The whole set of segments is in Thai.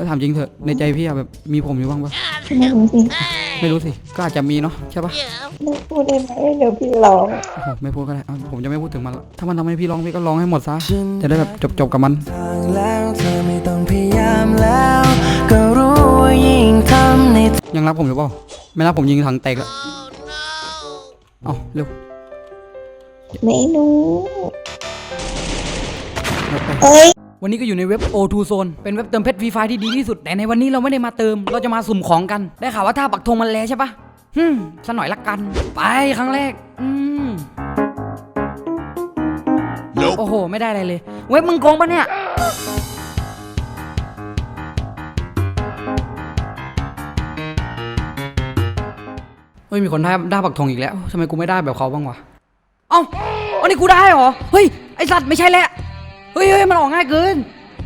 แล้วถามจริงเถอะในใจพี่อะแบบมีผมอยู่บ้างปะไม่รู้สิไม่รู้สิก็อาจจะมีเนาะใช่ปะไม่พูดได้ไหมเดี๋ยวพี่ร้องโอ้โหไม่พูดก็ได้เอาผมจะไม่พูดถึงมันละถ้ามันทำให้พี่ร้องพี่ก็ร้องให้หมดซะจะได้แบบจบๆกับมัน ทางแล้วเธอไม่ต้องพยายามแล้ว ก็รู้ว่ายิ่งทำในยังรักผมหรือเปล่าไม่รักผมยิงถังแตกแล้วเอาเร็วไม่รู้เร็วไปเอ้ย วันนี้ก็อยู่ในเว็บ O2 Zone เป็นเว็บเติมเพชรฟรีไฟที่ดีที่สุด แต่ในวันนี้เราไม่ได้มาเติม เราจะมาสุ่มของกัน ได้ข่าวว่าถ้าปักธงมันแลใช่ปะฮึมสักหน่อยละกัน ไปครั้งแรก อืม โอ้โห ไม่ได้อะไรเลย เว็บมึงโกงปะเนี่ย เฮ้ย มีคนได้ได้ปักธงอีกแล้วทำไมกูไม่ได้แบบเขาบ้างวะ เอ้าอันนี้กูได้เหรอ เฮ้ย ไอสัตว์ไม่ใช่แหละ เฮ้ยเฮ้ยมันออกง่ายเกิน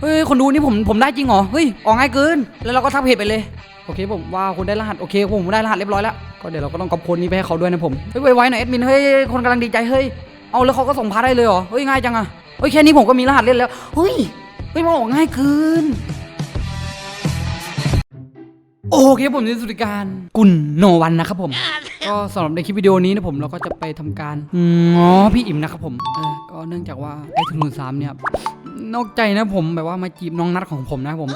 เฮ้ยคนดูนี่ผมผมได้จริงเหรอ เฮ้ยออกง่ายเกิน แล้วเราก็ทักเพจไปเลย โอเคผมว่าคุณได้รหัสโอเคผมได้รหัสเรียบร้อยแล้วก็เดี๋ยวเราก็ต้องกอบคนนี้ไปให้เขาด้วยนะผม เฮ้ยไวๆหน่อยเอดมินเฮ้ยคนกำลังดีใจเฮ้ย เอาแล้วเขาก็ส่งพาได้เลยเหรอ เฮ้ยง่ายจังอะเฮ้ยแค่นี้ผมก็มีรหัสเล่นแล้ว เฮ้ยเฮ้ยมันออกง่ายเกิน โอเคผมนิสุติการกุลโนวันนะครับผม ก็สำหรับในคลิปวิดีโอนี้นะผมเราก็จะไปทำการง้อพี่อิ่มนะครับผมเออก็เนื่องจากว่าไอ้ทุนมือสามเนี่ยนอกใจนะผมแบบว่ามาจีบน้องนัดของผมนะครับผม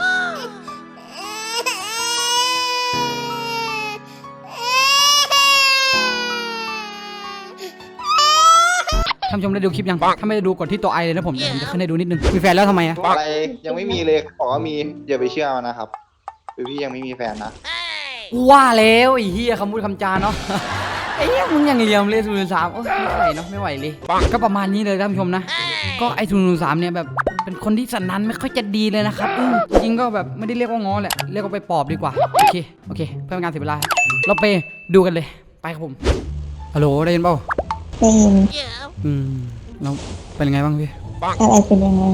ท่านผู้ชมได้ดูคลิปยัง ถ้าไม่ได้ดูกดที่ตัวไอเลยนะผมเดี๋ยวผมจะขึ้นให้ดูนิดนึง มีแฟนแล้วทำไมอะอะไรยังไม่มีเลยบอกว่ามีอย่าไปเชื่อมันนะครับ คือพี่ยังไม่มีแฟนนะว่าแล้วไอ้เฮียคำพูดคำจาเนาะไอ้เฮียมึงยังเหลี่ยมเลยศูนย์สามโอ้ยไม่ไหวเนาะไม่ไหวเลยก็ประมาณนี้เลยท่านผู้ชมนะ ก็ไอ้ศูนย์สามเนี่ยแบบเป็นคนที่สันนันไม่ค่อยจะดีเลยนะครับอืมจริงๆก็แบบไม่ได้เรียกว่าง้อแหละเรียกว่าไปปอบดีกว่าโอเคโอเค เพื่อเป็นการเสียเวลา เราไปดูกันเลยไปครับผมฮัลโหลได้ยินเปล่าได้ยินอืมเราเป็นยังไงบ้างพี่อะไรเป็นยังไง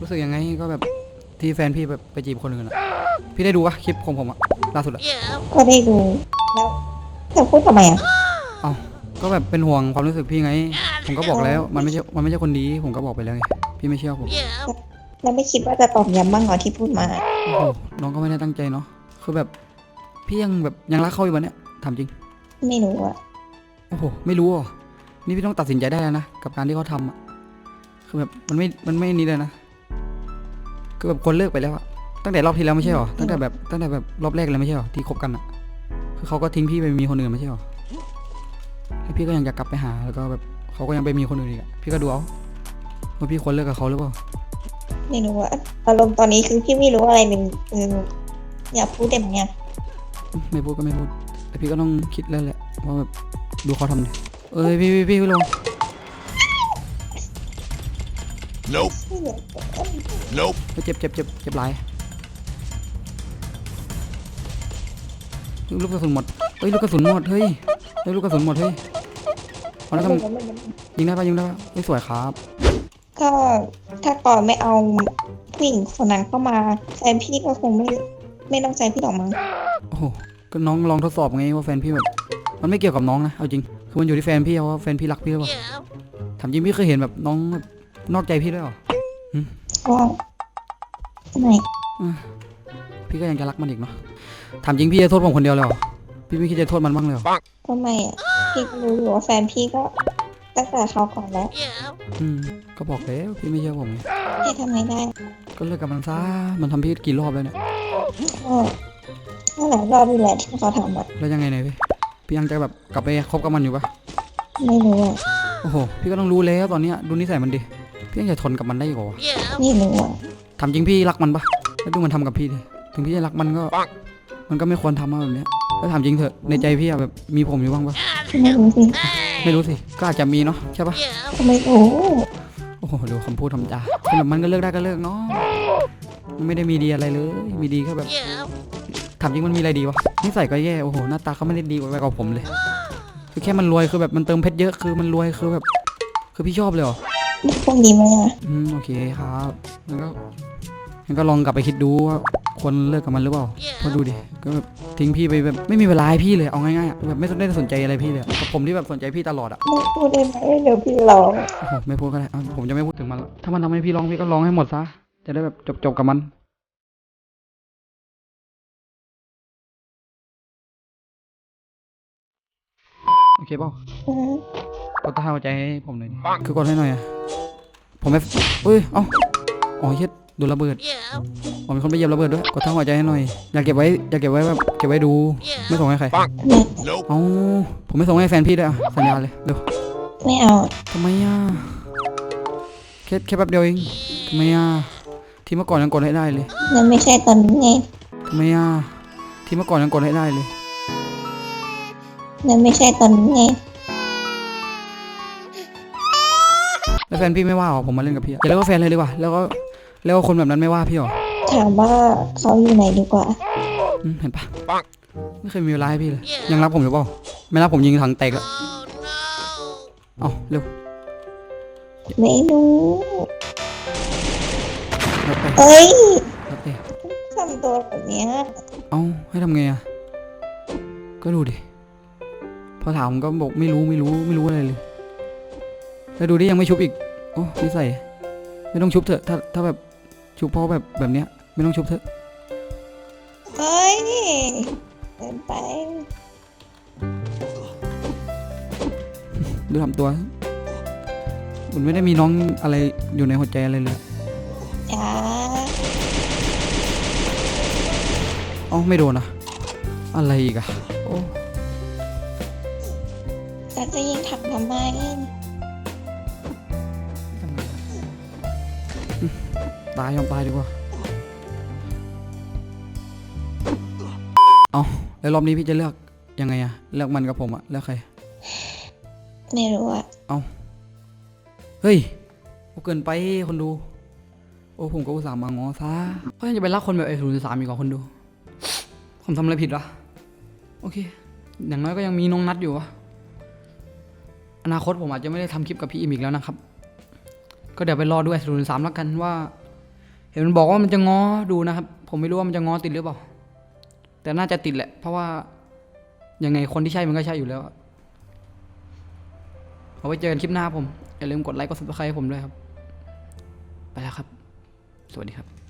รู้สึกยังไงก็แบบ ที่แฟนพี่แบบไปจีบคนอื่นอะพี่ได้ดูปะคลิปของผมอะล่าสุดอะก็ได้ดูแล้วเธอพูดทำไมอะเอ้าก็แบบเป็นห่วงความรู้สึกพี่ไง ผมก็บอกแล้วมันไม่ใช่มันไม่ใช่คนดีผมก็บอกไปแล้วไงพี่ไม่เชื่อผมแล้วไม่คิดว่าจะตอบย้ำบ้างเหรอที่พูดมาโอ้โหน้องก็ไม่ได้ตั้งใจเนาะคือแบบพี่ยังแบบยังรักเขาอยู่วะเนี่ยถามจริง ไม่รู้อะโอ้โหไม่รู้อะนี่พี่ต้องตัดสินใจได้แล้วนะกับการที่เขาทำอะคือแบบมันไม่มันไม่นี้เลยนะ คือแบบคนเลิกไปแล้วอะตั้งแต่รอบที่แล้วไม่ใช่หรอ ตั้งแต่แบบตั้งแต่แบบรอบแรกเลยไม่ใช่หรอที่คบกันอะคือเขาก็ทิ้งพี่ไปมีคนอื่นไม่ใช่หรอแล้วพี่ก็ยังจะกลับไปหาแล้วก็แบบเขาก็ยังไปมีคนอื่นอีกอะพี่ก็ดูเอาว่าพี่ควรเลิกกับเขาหรือเปล่า ไม่รู้อะอารมณ์ตอนนี้คือพี่ไม่รู้อะไรเลยคืออยากพูดได้ไหมอะไม่พูดก็ไม่พูด แต่พี่ก็ต้องคิดแล้วแหละว่าแบบดูเขาทำดิเอ้ยพี่พี่พี่ลง Nope. Nope. เฮ้ยเจ็บเจ็บเจ็บเจ็บหลายเฮ้ยลูกกระสุนหมดเฮ้ยลูกกระสุนหมดเฮ้ยเฮ้ยลูกกระสุนหมดเฮ้ยเอาแล้วทำยิงได้ปะยิงได้ปะเฮ้ยสวยครับ ก็ถ้าก่อนไม่เอาผู้หญิงคนนั้นเข้ามาแฟนพี่ก็คงไม่ไม่ต้องใจพี่หรอกมั้งโอ้โหก็น้องลองทดสอบไงว่าแฟนพี่แบบมันไม่เกี่ยวกับน้องนะเอาจริงคือมันอยู่ที่แฟนพี่ว่าแฟนพี่รักพี่หรือเปล่าถามจริงพี่เคยเห็นแบบน้องแบบ นอกใจพี่ด้วยเหรอก็ไม่พี่ก็ยังจะรักมันอีกเนาะถามจริงพี่จะโทษผมคนเดียวเลยเหรอพี่ไม่คิดจะโทษมันบ้างเลยเหรอก็ไม่อะพี่ก็รู้อยู่ว่าแฟนพี่ก็ตั้งแต่เขาวก่อนแล้วอืมก็บอกแล้วพี่ไม่เชื่อผมไงให้ทำไงได้ก็เลิกกับมันซะมันทำพี่กี่รอบแล้วเนี่ยก็นั่นแหละรอบนี้แหละที่เขาทำอะแล้วยังไงเนี่ยพี่พี่ยังจะแบบกลับไปคบกับมันอยู่ปะไม่รู้อะโอ้โหพี่ก็ต้องรู้แล้วตอนเนี้ยดูนิสัยมันดิ พี่ยังจะทนกับมันได้อยู่เหรอวะไม่รู้อะถามจริงพี่รักมันปะแล้วดูมันทำกับพี่ดิถึงพี่จะรักมันก็ มันก็ไม่ควรทำมาแบบเนี้ยแล้วถามจริงเถอะในใจพี่อะแบบมีผมอยู่บ้างปะไม่รู้สิไม่รู้สิก็อาจจะมีเนาะใช่ปะก็ไม่รู้โอ้โหดูคำพูดทำจาคือแบบมันก็เลิกได้ก็เลิกเนาะมันไม่ได้มีดีอะไรเลย มีดีแค่แบบถามจริงมันมีอะไรดีวะนิสัยก็แย่โอ้โหหน้าตาเขาไม่ได้ดีกว่ากับผมเลย คือแค่มันรวยคือแบบมันเติมเพชรเยอะคือมันรวยคือแบบ คือพี่ชอบเลยเหรอ พวกนี้ไหมอะอืมโอเคครับแล้วก็งั้นก็ลองกลับไปคิดดูว่าควรเลิกกับมันหรือเปล่าเพราะดูดิก็แบบทิ้งพี่ไปแบบไม่มีเวลาให้พี่เลยเอาง่ายๆแบบไม่ได้สนใจอะไรพี่เลยกับผมที่แบบสนใจพี่ตลอดอะไม่พูดได้ไหมเดี๋ยวพี่ร้องโอ้โหไม่พูดก็ได้ผมจะไม่พูดถึงมันแล้วถ้ามันทำให้พี่ร้องพี่ก็ร้องให้หมดซะจะได้แบบจบๆกับมันโอเคปล่า อืม กดตาหัวใจให้ผมหน่อยดิคือกดให้หน่อยอะผมไม่เอ้ย เอ้า อ๋อเฮ็ดโดนระเบิดผมเป็นคนไปเหยียบระเบิดด้วย กดท่าหัวใจให้หน่อย อยากเก็บไว้ อยากเก็บไว้แบบเก็บไว้ดู ไม่ส่งให้ใครไม่ Nope. เอ้า ผมไม่ส่งให้แฟนพี่ด้วยอะสัญญาเลยเร็วไม่เอาทำไมอะแค่แค่แป๊บเดียวเองทำไมอะที่เมื่อก่อนยังกดให้ได้เลยนั่นไม่ใช่ตอนนี้ไงทำไมอะที่เมื่อก่อนยังกดให้ได้เลยนั่นไม่ใช่ตอนนี้ไง แล้วแฟนพี่ไม่ว่าหรอผมมาเล่นกับพี่อะอย่าเรียกว่าแฟนเลยดีกว่า แล้วก็แล้วก็คนแบบนั้นไม่ว่าพี่หรอถามว่าเขาอยู่ไหนดีกว่าอืมเห็นปะไม่เคยมีเวลาให้พี่เลย ยังรักผมหรือเปล่า ไม่รักผมยิงถังแตกแล้วเอาเร็วไม่รู้รับไปเอ้ยรับไปทำตัวแบบเนี้ยเอาให้ทำไงอะก็ดูดิ พอถามก็บอกไม่รู้ไม่รู้ไม่รู้อะไรเลย แล้วดูดิยังไม่ชุบอีก โอ้นิสัยไม่ต้องชุบเถอะ ถ้าถ้าแบบชุบเพราะแบบแบบเนี้ย ไม่ต้องชุบเถอะเอ้ยเกินไป ดูทำตัว มันไม่ได้มีน้องอะไรอยู่ในหัวใจอะไรเลยจ้าเอ้าไม่โดนอะ อะไรอีกอะ โอ้ แล้วจะยิงถังทำไม ตายยอมตายดีกว่า เอาแล้วรอบนี้พี่จะเลือกยังไงอะเลือกมันกับผมอะเลือกใคร ไม่รู้อะเฮ้ยโอ้เกินไปคนดู โอ้ผมก็อุตส่าห์มางอซะก็ยังจะไปรักคนแบบไอ้ศูนย์สามอีกเหรอคนดู ผมทำอะไรผิดวะโอเค อย่างน้อยก็ยังมีน้องนัดอยู่วะอนาคตผมอาจจะไม่ได้ทำคลิปกับพี่อิมอีกแล้วนะครับ ก็เดี๋ยวไปรอดูไอ้ศูนย์สามแล้วกันว่า เห็นมันบอกว่ามันจะง้อดูนะครับ ผมไม่รู้ว่ามันจะง้อติดหรือเปล่า แต่น่าจะติดแหละ เพราะว่ายังไงคนที่ใช่มันก็ใช่อยู่แล้ว เอาไว้เจอกันคลิปหน้าผม อย่าลืมกดไลค์กดซับสไครต์ให้ผมด้วยครับ ไปแล้วครับ สวัสดีครับ